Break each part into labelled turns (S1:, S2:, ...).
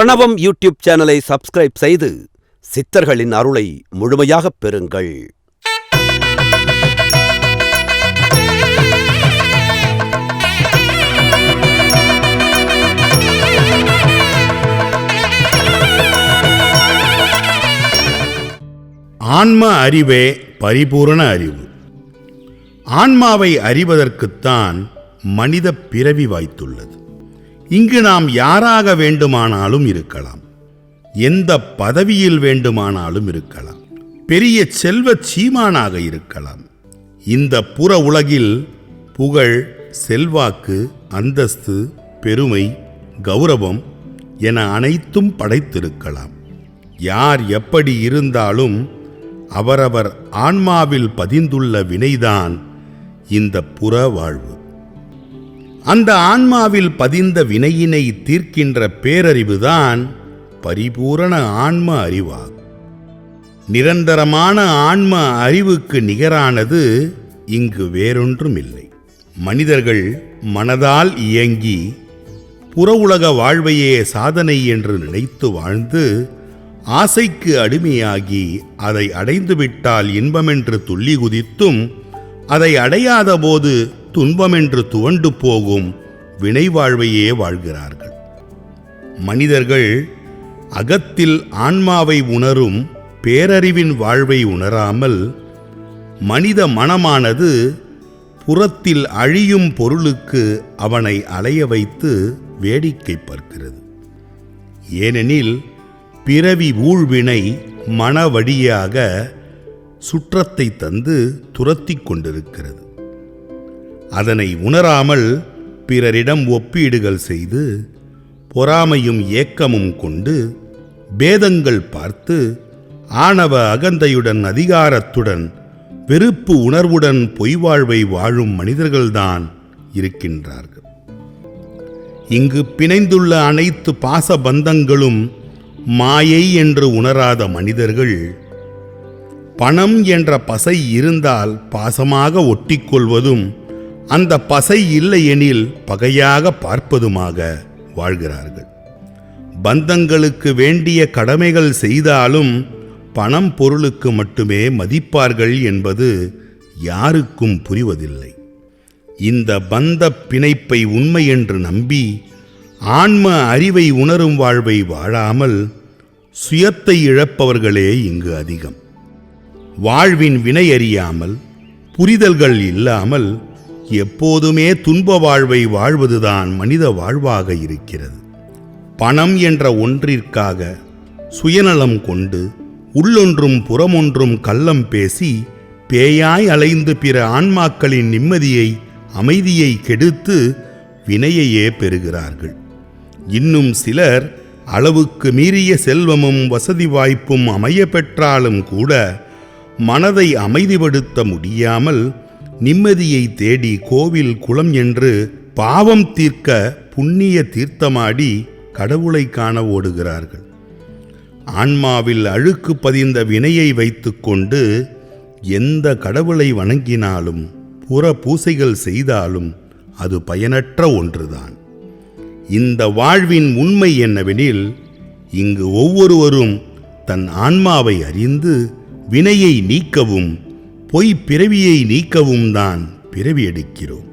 S1: பிரணவம் யூடியூப் சேனலை சப்ஸ்கிரைப் செய்து சித்தர்களின் அருளை முழுமையாகப் பெறுங்கள் ஆன்ம அறிவே பரிபூரண அறிவு ஆன்மாவை அறிவதற்குத்தான் மனித பிறவி வாய்த்துள்ளது இங்கு நாம் யாராக வேண்டுமானாலும் இருக்கலாம் எந்த பதவியில் வேண்டுமானாலும் இருக்கலாம் பெரிய செல்வ சீமானாக இருக்கலாம் இந்த புற உலகில் புகழ் செல்வாக்கு அந்தஸ்து பெருமை கௌரவம் என அனைத்தும் படைத்திருக்கலாம் யார் எப்படி இருந்தாலும் அவரவர் ஆன்மாவில் பதிந்துள்ள வினைதான் இந்த புற வாழ்வு அந்த ஆன்மாவில் பதிந்த வினையினை தீர்க்கின்ற பேரறிவுதான் பரிபூரண ஆன்ம அறிவாகும் நிரந்தரமான ஆன்ம அறிவுக்கு நிகரானது இங்கு வேறொன்றும் இல்லை மனிதர்கள் மனதால் இயங்கி புற உலக வாழ்வையே சாதனை என்று நினைத்து வாழ்ந்து ஆசைக்கு அடிமையாகி அதை அடைந்துவிட்டால் இன்பமென்று துள்ளி குதித்தும் அதை அடையாத போது துன்பமென்று துவண்டு போகும் வினைவாழ்வையே வாழ்கிறார்கள் மனிதர்கள் அகத்தில் ஆன்மாவை உணரும் பேரறிவின் வாழ்வை உணராமல் மனித மனமானது புறத்தில் அழியும் பொருளுக்கு அவனை அலைய வைத்து வேடிக்கை பார்க்கிறது ஏனெனில் பிறவி ஊழ்வினை மன வழியாக சுற்றத்தை தந்து துரத்தி கொண்டிருக்கிறது அதனை உணராமல் பிறரிடம் ஒப்பீடுகள் செய்து பொறாமையும் ஏக்கமும் கொண்டு பேதங்கள் பார்த்து ஆணவ அகந்தையுடன் அதிகாரத்துடன் வெறுப்பு உணர்வுடன் பொய்வாழ்வை வாழும் மனிதர்கள்தான் இருக்கின்றார்கள் இங்கு பிணைந்துள்ள அனைத்து பாசபந்தங்களும் மாயை என்று உணராத மனிதர்கள் பணம் என்ற பசை இருந்தால் பாசமாக ஒட்டிக்கொள்வதும் அந்த பசை இல்லையெனில் பகையாக பார்ப்பதுமாக வாழ்கிறார்கள் பந்தங்களுக்கு வேண்டிய கடமைகள் செய்தாலும் பணம் பொருளுக்கு மட்டுமே மதிப்பார்கள் என்பது யாருக்கும் புரிவதில்லை இந்த பந்த பிணைப்பை உண்மை என்று நம்பி ஆன்ம அறிவை உணரும் வாழ்வை வாழாமல் சுயத்தை இழப்பவர்களே இங்கு அதிகம் வாழ்வின் வினை அறியாமல் புரிதல்கள் இல்லாமல் எப்போதுமே துன்ப வாழ்வை வாழ்வதுதான் மனித வாழ்வாக இருக்கிறது பணம் என்ற ஒன்றிற்காக சுயநலம் கொண்டு உள்ளொன்றும் புறமொன்றும் கள்ளம் பேசி பேயாய் அலைந்து பிற ஆன்மாக்களின் நிம்மதியை அமைதியை கெடுத்து வினையையே பெறுகிறார்கள் இன்னும் சிலர் அளவுக்கு மீறிய செல்வமும் வசதி வாய்ப்பும் அமைய பெற்றாலும் கூட மனதை அமைதிப்படுத்த முடியாமல் நிம்மதியை தேடி கோவில் குளம் என்று பாவம் தீர்க்க புண்ணிய தீர்த்தமாடி கடவுளை காண ஓடுகிறார்கள் ஆன்மாவில் அழுக்கு பதிந்த வினையை வைத்துக்கொண்டு எந்த கடவுளை வணங்கினாலும் புற பூசைகள் செய்தாலும் அது பயனற்ற ஒன்றுதான் இந்த வாழ்வின் உண்மை என்னவெனில் இங்கு ஒவ்வொருவரும் தன் ஆன்மாவை அறிந்து வினையை நீக்கவும் பொய் பிறவியை நீக்கவும் தான் பிறவி எடுக்கிறோம்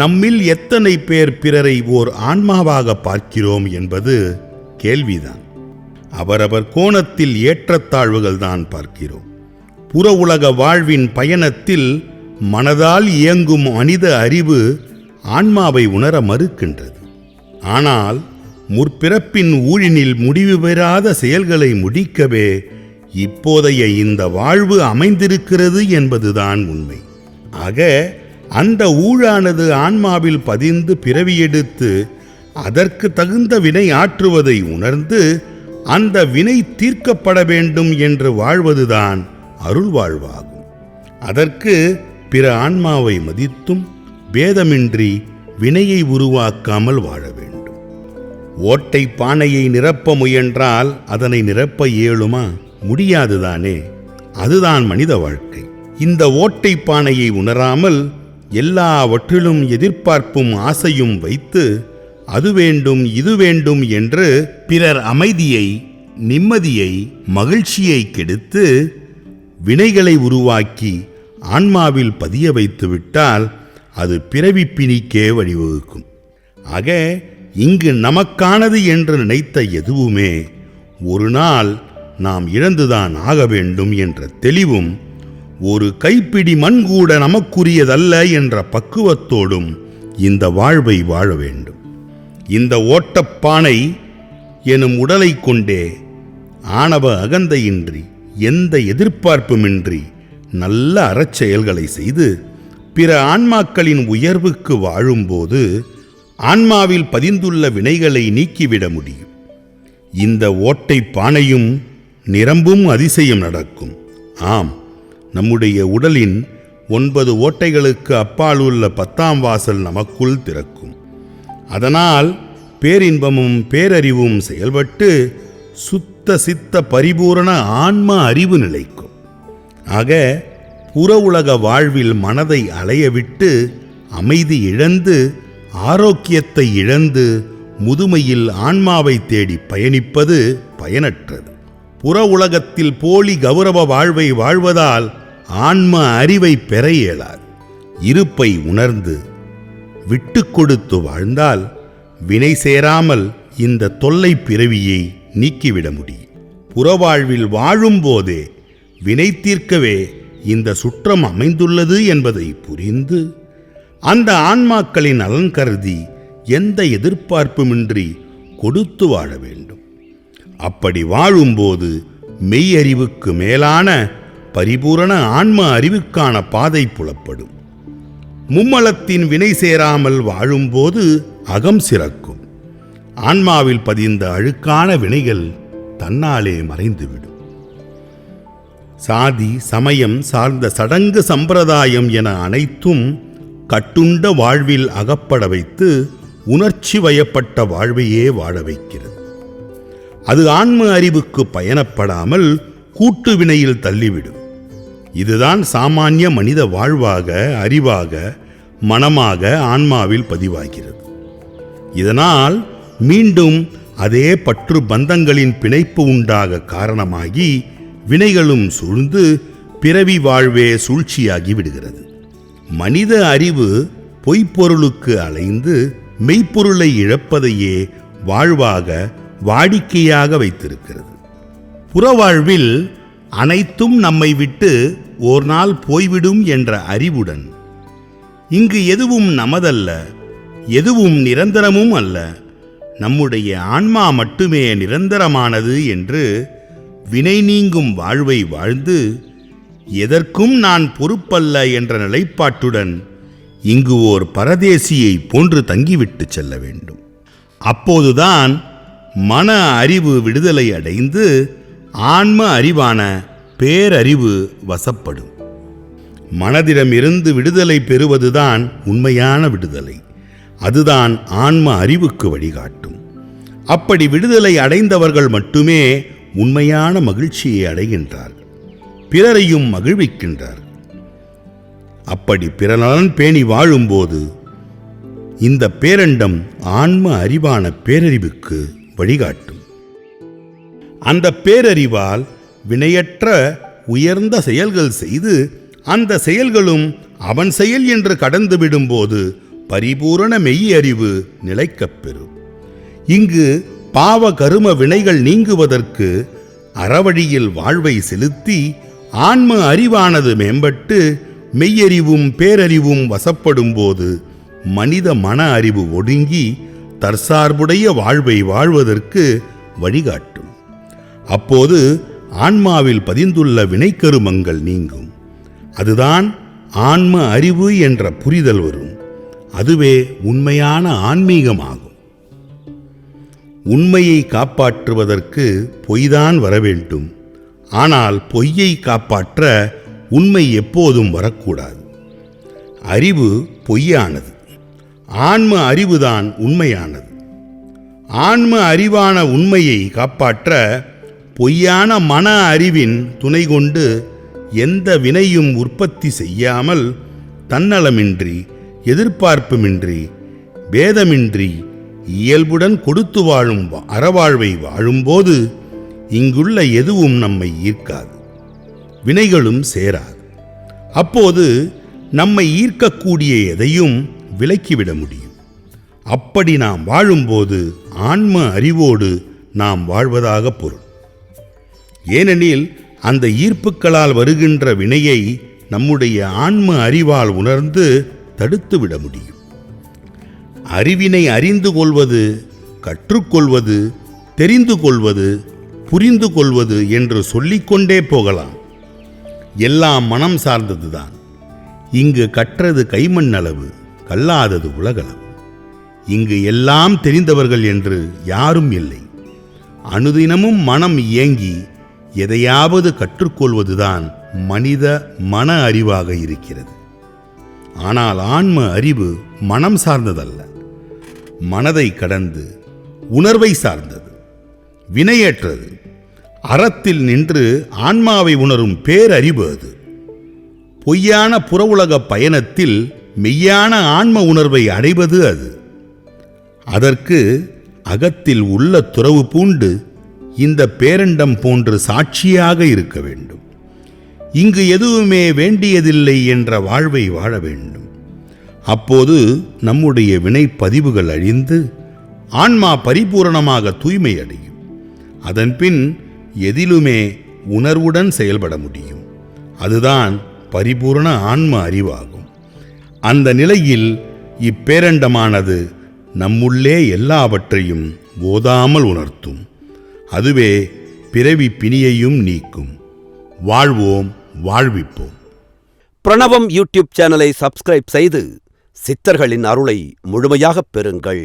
S1: நம்மில் எத்தனை பேர் பிறரை ஓர் ஆன்மாவாக பார்க்கிறோம் என்பது கேள்விதான் அவரவர் கோணத்தில் ஏற்றத்தாழ்வுகள் தான் பார்க்கிறோம் புற உலக வாழ்வின் பயணத்தில் மனதால் இயங்கும் மனித அறிவு ஆன்மாவை உணர மறுக்கின்றது ஆனால் முற்பிறப்பின் ஊழினில் முடிவு பெறாத செயல்களை முடிக்கவே இப்போதைய இந்த வாழ்வு அமைந்திருக்கிறது என்பதுதான் உண்மை ஆக அந்த ஊழானது ஆன்மாவில் பதிந்து பிறவியெடுத்து அதற்கு தகுந்த வினை ஆற்றுவதை உணர்ந்து அந்த வினை தீர்க்கப்பட வேண்டும் என்று வாழ்வதுதான் அருள் வாழ்வாகும் அதற்கு பிற ஆன்மாவை மதித்தும் பேதமின்றி வினையை உருவாக்காமல் வாழ வேண்டும் ஓட்டை பானையை நிரப்ப முயன்றால் அதனை நிரப்ப இயலுமா முடியாதுதானே அதுதான் மனித வாழ்க்கை இந்த ஓட்டை பானையை உணராமல் எல்லாவற்றிலும் எதிர்பார்ப்பும் ஆசையும் வைத்து அது வேண்டும் இது வேண்டும் என்று பிறர் அமைதியை நிம்மதியை மகிழ்ச்சியை கெடுத்து வினைகளை உருவாக்கி ஆன்மாவில் பதிய வைத்துவிட்டால் அது பிறவி பிணிக்கே வழிவகுக்கும் ஆக இங்கு நமக்கானது என்று நினைத்த எதுவுமே ஒரு நாள் நாம் இழந்துதான் ஆக வேண்டும் என்ற தெளிவும் ஒரு கைப்பிடி மண் கூட நமக்குரியதல்ல என்ற பக்குவத்தோடும் இந்த வாழ்வை வாழ வேண்டும் இந்த ஓட்டப்பானை எனும் உடலை கொண்டே ஆணவ அகந்தையின்றி எந்த எதிர்பார்ப்புமின்றி நல்ல அறச்செயல்களை செய்து பிற ஆன்மாக்களின் உயர்வுக்கு வாழும்போது ஆன்மாவில் பதிந்துள்ள வினைகளை நீக்கிவிட முடியும் இந்த ஓட்டை பானையும் நிரம்பும் அதிசயம் நடக்கும் ஆம் நம்முடைய உடலின் ஒன்பது ஓட்டைகளுக்கு அப்பால் உள்ள பத்தாம் வாசல் நமக்குள் திறக்கும் அதனால் பேரின்பமும் பேரறிவும் செயல்பட்டு சுத்த சித்த பரிபூரண ஆன்ம அறிவு நிலைக்கும் ஆக புற உலக வாழ்வில் மனதை அலையவிட்டு அமைதி இழந்து ஆரோக்கியத்தை இழந்து முதுமையில் ஆன்மாவை தேடி பயணிப்பது பயனற்றது புற உலகத்தில் போலி கௌரவ வாழ்வை வாழ்வதால் ஆன்ம அறிவை பெற இயலாது இருப்பை உணர்ந்து விட்டு கொடுத்து வாழ்ந்தால் வினை சேராமல் இந்த தொல்லை பிறவியை நீக்கிவிட முடியும் புறவாழ்வில் வாழும்போதே வினை தீர்க்கவே இந்த சுற்றம் அமைந்துள்ளது என்பதை புரிந்து அந்த ஆன்மாக்களின் நலன் கருதி எந்த எதிர்பார்ப்புமின்றி கொடுத்து வாழ வேண்டும் அப்படி வாழும்போது மெய்யறிவுக்கு மேலான பரிபூரண ஆன்ம அறிவுக்கான பாதை புலப்படும் மும்மலத்தின் வினை சேராமல் வாழும்போது அகம் சிறக்கும் ஆன்மாவில் பதிந்த அழுக்கான வினைகள் தன்னாலே மறைந்துவிடும் சாதி சமயம் சார்ந்த சடங்கு சம்பிரதாயம் என அனைத்தும் கட்டுண்ட வாழ்வில் அகப்பட வைத்து உணர்ச்சி வயப்பட்ட வாழ்வையே வாழ வைக்கிறது அது ஆன்ம அறிவுக்கு பயணப்படாமல் கூட்டு வினையில் தள்ளிவிடும் இதுதான் சாமானிய மனித வாழ்வாக அறிவாக மனமாக ஆன்மாவில் பதிவாகிறது இதனால் மீண்டும் அதே பற்று பந்தங்களின் பிணைப்பு உண்டாக காரணமாகி வினைகளும் சூழ்ந்து பிறவி வாழ்வே சூழ்ச்சியாகி விடுகிறது மனித அறிவு பொய்ப்பொருளுக்கு அலைந்து மெய்ப்பொருளை இழப்பதையே வாழ்வாக வாடிக்கையாக வைத்திருக்கிறது புறவாழ்வில் அனைத்தும் நம்மை விட்டு ஒரு நாள் போய்விடும் என்ற அறிவுடன் இங்கு எதுவும் நமதல்ல எதுவும் நிரந்தரமும் அல்ல நம்முடைய ஆன்மா மட்டுமே நிரந்தரமானது என்று வினை நீங்கும் வாழ்வை வாழ்ந்து எதற்கும் நான் பொறுப்பல்ல என்ற நிலைப்பாட்டுடன் இங்கு ஓர் பரதேசியை போன்று தங்கிவிட்டு செல்ல வேண்டும் அப்போதுதான் மன அறிவு விடுதலை அடைந்து ஆன்ம அறிவான பேரறிவு வசப்படும் மனதிடமிருந்து விடுதலை பெறுவதுதான் உண்மையான விடுதலை அதுதான் ஆன்ம அறிவுக்கு வழிகாட்டும் அப்படி விடுதலை அடைந்தவர்கள் மட்டுமே உண்மையான மகிழ்ச்சியை அடைகின்றார் பிறரையும் மகிழ்விக்கின்றார் அப்படி பிறநலன் பேணி வாழும்போது இந்த பேரண்டம் ஆன்ம அறிவான பேரறிவுக்கு வழிகாட்டும் அந்த பேரறிவால் வினையற்ற உயர்ந்த செயல்கள் செய்து அந்த செயல்களும் அவன் செயல் என்று கடந்து விடும்போது பரிபூரண மெய் அறிவு பெறும் இங்கு பாவ கரும வினைகள் நீங்குவதற்கு அறவழியில் வாழ்வை செலுத்தி ஆன்ம அறிவானது மேம்பட்டு மெய்யறிவும் பேரறிவும் வசப்படும் போது மனித மன அறிவு ஒடுங்கி தற்சார்புடைய வாழ்வை வாழ்வதற்கு வழிகாட்டும் அப்போது ஆன்மாவில் பதிந்துள்ள வினைக்கருமங்கள் நீங்கும் அதுதான் ஆன்ம அறிவு என்ற புரிதல் வரும் அதுவே உண்மையான ஆன்மீகமாகும் உண்மையை காப்பாற்றுவதற்கு பொய்தான் வர வேண்டும் ஆனால் பொய்யை காப்பாற்ற உண்மை எப்போதும் வரக்கூடாது அறிவு பொய்யானது ஆன்ம அறிவுதான் உண்மையானது ஆன்ம அறிவான உண்மையை காப்பாற்ற பொய்யான மன அறிவின் துணை கொண்டு எந்த வினையும் உற்பத்தி செய்யாமல் தன்னலமின்றி எதிர்பார்ப்புமின்றி பேதமின்றி இயல்புடன் கொடுத்து வாழும் அறவாழ்வை வாழும்போது இங்குள்ள எதுவும் நம்மை ஈர்க்காது வினைகளும் சேராது அப்போது நம்மை ஈர்க்கக்கூடிய எதையும் விலக்கிவிட முடியும் அப்படி நாம் வாழும்போது ஆன்ம அறிவோடு நாம் வாழ்வதாக பொருள் ஏனெனில் அந்த ஈர்ப்புக்களால் வருகின்ற வினையை நம்முடைய ஆன்ம அறிவால் உணர்ந்து தடுத்துவிட முடியும் அறிவினை அறிந்து கொள்வது கற்றுக்கொள்வது தெரிந்து கொள்வது புரிந்து கொள்வது என்று சொல்லிக்கொண்டே போகலாம் எல்லாம் மனம் சார்ந்ததுதான் இங்கு கற்றது கைமண் அளவு கல்லாதது உலகளவு இங்கு எல்லாம் தெரிந்தவர்கள் என்று யாரும் இல்லை அனுதினமும் மனம் இயங்கி எதையாவது கற்றுக்கொள்வதுதான் மனித மன அறிவாக இருக்கிறது ஆனால் ஆன்ம அறிவு மனம் சார்ந்ததல்ல மனதை கடந்து உணர்வை சார்ந்தது வினையற்றது அறத்தில் நின்று ஆன்மாவை உணரும் பேரறிவு அது பொய்யான உலக பயணத்தில் மெய்யான ஆன்ம உணர்வை அடைவது அது அதற்கு அகத்தில் உள்ள துறவு பூண்டு இந்த பேரண்டம் போன்று சாட்சியாக இருக்க வேண்டும் இங்கு எதுவுமே வேண்டியதில்லை என்ற வாழ்வை வாழ வேண்டும் அப்போது நம்முடைய வினை பதிவுகள் அழிந்து ஆன்மா பரிபூரணமாக தூய்மை அடையும் அதன்பின் எதிலுமே உணர்வுடன் செயல்பட முடியும் அதுதான் பரிபூரண ஆன்ம அறிவாகும் அந்த நிலையில் இப்பேரண்டமானது நம்முள்ளே எல்லாவற்றையும் ஓதாமல் உணர்த்தும் அதுவே பிறவி பிணியையும் நீக்கும் வாழ்வோம் வாழ்விப்போம் பிரணவம் யூடியூப் சேனலை சப்ஸ்கிரைப் செய்து சித்தர்களின் அருளை முழுமையாகப் பெறுங்கள்